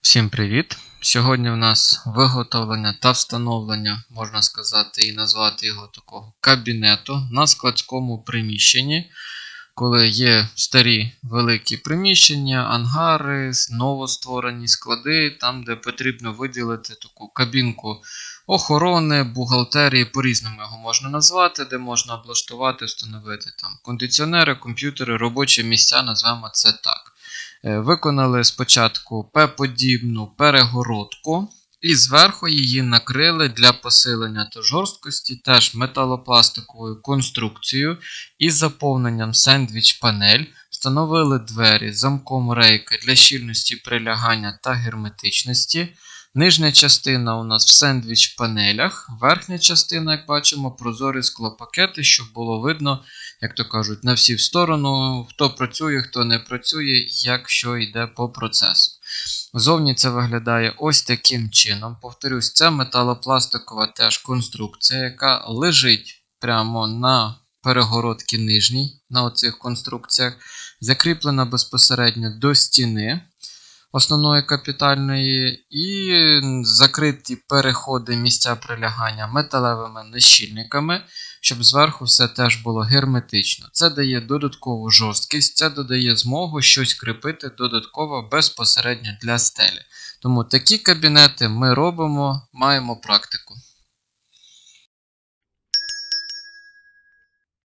Всім привіт! Сьогодні в нас виготовлення та встановлення, можна сказати, і назвати його такого кабінету на складському приміщенні, коли є старі великі приміщення, ангари, новостворені склади, там, де потрібно виділити таку кабінку охорони, бухгалтерії, по-різному його можна назвати, де можна облаштувати, встановити там кондиціонери, комп'ютери, робочі місця, назвемо це так. Е, Виконали спочатку П-подібну перегородку, і зверху її накрили для посилення та жорсткості теж металопластиковою конструкцією із заповненням сендвіч-панель. Встановили двері замком рейки для щільності прилягання та герметичності. Нижня частина у нас в сендвіч-панелях, верхня частина, як бачимо, прозорі склопакети, щоб було видно, як то кажуть, на всі в сторону, хто працює, хто не працює, як що йде по процесу. Зовні це виглядає ось таким чином. Повторюсь, це металопластикова теж конструкція, яка лежить прямо на перегородці нижній, на оцих конструкціях, закріплена безпосередньо до стіни основної капітальної, і закриті переходи місця прилягання металевими нещільниками, щоб зверху все теж було герметично. Це дає додаткову жорсткість, це додає змогу щось кріпити додатково безпосередньо для стелі. Тому такі кабінети ми робимо, маємо практику.